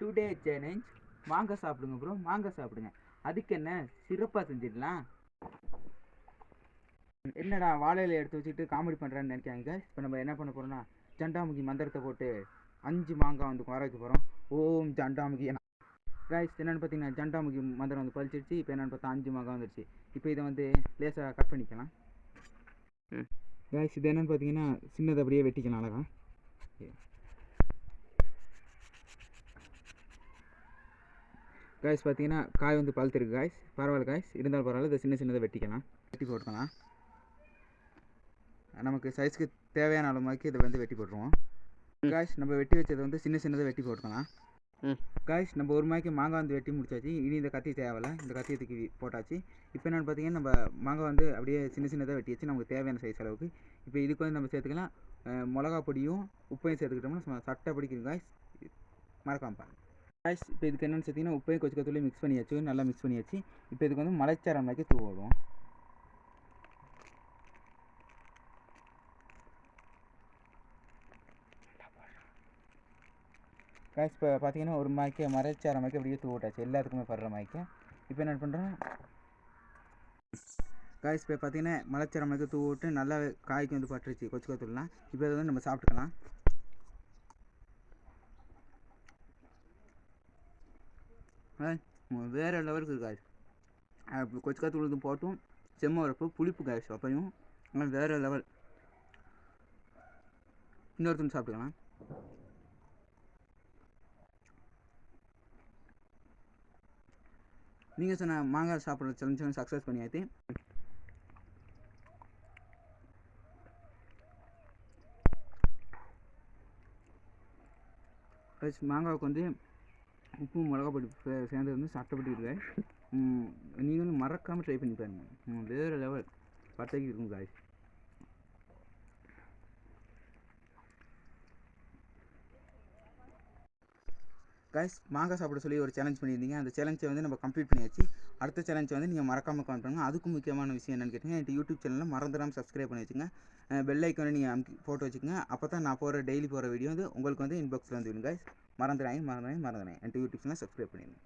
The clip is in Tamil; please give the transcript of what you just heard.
டுடே சேலஞ்ச் மாங்காய் சாப்பிடுங்க ப்ரோ மாங்காய் சாப்பிடுங்க. அதுக்கு என்ன? சிறப்பாக செஞ்சிடலாம். என்னடா வாழையில எடுத்து வச்சுட்டு காமெடி பண்ணுறான்னு நினைக்காங்க இப்போ நம்ம என்ன பண்ண போகிறோம்னா ஜண்டாமுகி மந்திரத்தை போட்டு அஞ்சு மாங்காய் வந்து வர வைக்க போகிறோம் ஓம் ஜண்டாமுகி. கைஸ் என்னென்னு பார்த்தீங்கன்னா ஜண்டாமுகி மந்திரம் வந்து பழிச்சிருச்சு. இப்போ என்னென்னு பார்த்தா அஞ்சு மாங்காய் வந்துருச்சு. இப்போ இதை வந்து லேசாக கட் பண்ணிக்கலாம். கைஸ் இது என்னென்னு பார்த்தீங்கன்னா சின்னதை அப்படியே வெட்டிக்கலாம் அழகா. காய்ஸ் பார்த்தீங்கன்னா காய் வந்து பழுத்திருக்கு காய்ஸ் பரவாயில்ல காய்ஸ் இருந்தாலும் பரவாயில்ல இதை சின்ன சின்னதை வெட்டிக்கலாம். வெட்டி போட்டுக்கலாம். நமக்கு சைஸ்க்கு தேவையான அளவுக்கு இதை வந்து வெட்டி போட்டுருவோம். காய்ஸ் நம்ம வெட்டி வச்சதை வந்து சின்ன சின்னதை வெட்டி போட்டுக்கலாம். காய்ஸ் நம்ம ஒரு மாய்க்கு மாங்காய் வந்து வெட்டி முடிச்சாச்சு. இனி இந்த கத்தி தேவையில்ல. இந்த கத்தியை தூக்கி போட்டாச்சு. இப்போ என்னென்னு பார்த்தீங்கன்னா நம்ம மாங்காய் வந்து அப்படியே சின்ன சின்னதாக வெட்டி வச்சு நமக்கு தேவையான சைஸ் அளவுக்கு. இப்போ இதுக்கு வந்து நம்ம சேர்த்துக்கலாம் மிளகா பொடியும் உப்பையும் சேர்த்துக்கிட்டோம்னா சட்டை பிடிக்கும் காய்ஸ் மறக்காம பாருங்க. காய்ஸ் இப்போ இதுக்கு என்னென்னு பார்த்தீங்கன்னா உப்பையும் கொச்சு கத்தூளையும் மிக்ஸ் பண்ணியாச்சு. நல்லா மிக்ஸ் பண்ணியாச்சு. இப்போ இதுக்கு வந்து மலைச்சாரம் மாதிரி தூவ காய்ஸ் இப்போ பார்த்தீங்கன்னா ஒரு மாய்க்கு மலைச்சாரம் மாய்க்கு அப்படியே தூவிட்டாச்சு எல்லாத்துக்குமே படுற மாய்க்கு. இப்போ என்ன பண்ணுறோம் காய்ஸ் இப்போ பார்த்தீங்கன்னா மலைச்சாரம் மாய்க்கு தூவிட்டு நல்லா காய்க்கு வந்து பட்டுருச்சு கொச்சு கத்தூள்லாம் இப்போ இதை வந்து நம்ம சாப்பிட்டுக்கலாம். வேறு லெவலுக்கு இருக்காது காய்ஸ் கொச்சு கத்தூள் போட்டும் செம்ம வரப்போ புளிப்பு காய்ச்சி அப்பையும் ஆனால் வேறு லெவல் இன்னொருத்தன் சாப்பிட்டுக்கலாம். நீங்கள் சொன்ன மாங்காய் சாப்பிட்ற சேலஞ்ச் சக்ஸஸ் பண்ணியாச்சு. மாங்காவுக்கு வந்து உப்பு மிளகா பொடி சேர்ந்து வந்து சட்டப்பட்டு இருக்கு. நீங்களும் மறக்காமல் ட்ரை பண்ணி பாருங்கள் வேறு லெவல் பட்டைக்கு இருக்கும் காய் கைஸ் மாங்காய் சாப்பிட சொல்லி ஒரு சேலஞ்ச் பண்ணியிருந்தீங்க. அந்த சேலஞ்சை வந்து நம்ம கம்ப்ளீட் பண்ணியாச்சு. அடுத்த சேலஞ்சை வந்து நீங்கள் மறக்காமல் கமெண்ட் பண்ணுங்கள் அதுக்கும் முக்கியமான விஷயம் என்னென்னு கேட்டிங்கன்னா என் யூடியூப் சேனலில் மறந்துடாமல் சப்ஸ்கிரைப் பண்ணி வச்சுங்க பெல் ஐக்கனை நீங்கள் அமுக்கி போட்டு வச்சுக்கோங்க. அப்போ தான் நான் போகிற டெய்லி போகிற வீடியோ வந்து உங்களுக்கு வந்து இன்பாக்ஸில் வந்து விடுங்க guys மறந்துடாங்க மறந்துடாங்க மறந்துடாங்க என் யூடியூப் சேனல் சப்ஸ்கிரைப் பண்ணிடுங்க